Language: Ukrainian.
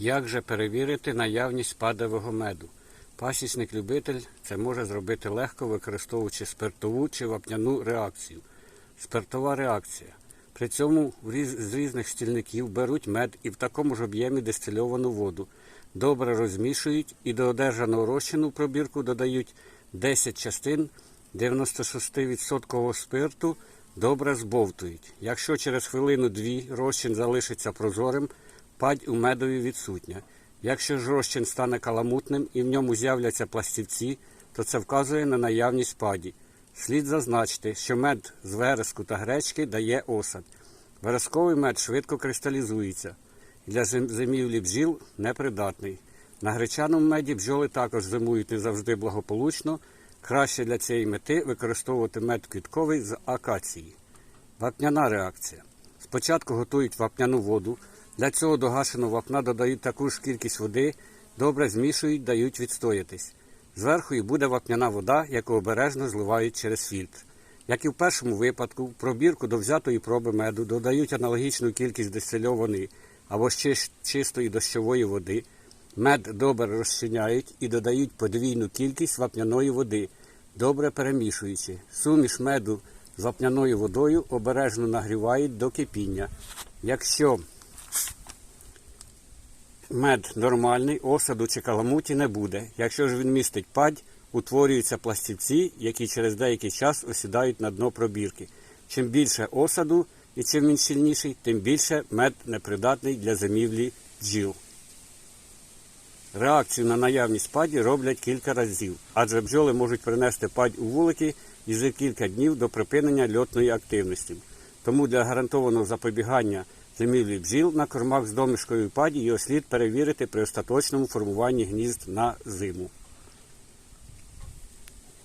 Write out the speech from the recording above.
Як же перевірити наявність падового меду? Пасічник-любитель це може зробити легко, використовуючи спиртову чи вапняну реакцію. Спиртова реакція. При цьому з різних стільників беруть мед і в такому ж об'ємі дистильовану воду. Добре розмішують і до одержаного розчину в пробірку додають 10 частин 96% спирту, добре збовтують. Якщо через хвилину-дві розчин залишиться прозорим, падь у медові відсутня. Якщо ж розчин стане каламутним і в ньому з'являться пластівці, то це вказує на наявність паді. Слід зазначити, що мед з вереску та гречки дає осад. Вересковий мед швидко кристалізується. Для зимівлі бджіл непридатний. На гречаному меді бджоли також зимують не завжди благополучно. Краще для цієї мети використовувати мед квітковий з акації. Вапняна реакція. Спочатку готують вапняну воду. Для цього до гашеного вапна додають таку ж кількість води, добре змішують, дають відстоятись. Зверху і буде вапняна вода, яку обережно зливають через фільтр. Як і в першому випадку, в пробірку до взятої проби меду додають аналогічну кількість дистильованої або ще чистої дощової води. Мед добре розчиняють і додають подвійну кількість вапняної води, добре перемішуючи. Суміш меду з вапняною водою обережно нагрівають до кипіння. Якщо мед нормальний, осаду чи каламуті не буде. Якщо ж він містить падь, утворюються пластівці, які через деякий час осідають на дно пробірки. Чим більше осаду і чим він сильніший, тим більше мед непридатний для зимівлі бджіл. Реакцію на наявність паді роблять кілька разів, адже бджоли можуть принести падь у вулики і за кілька днів до припинення льотної активності. Тому для гарантованого запобігання зимівлі бджіл на кормах з домішкою паді його слід перевірити при остаточному формуванні гнізд на зиму.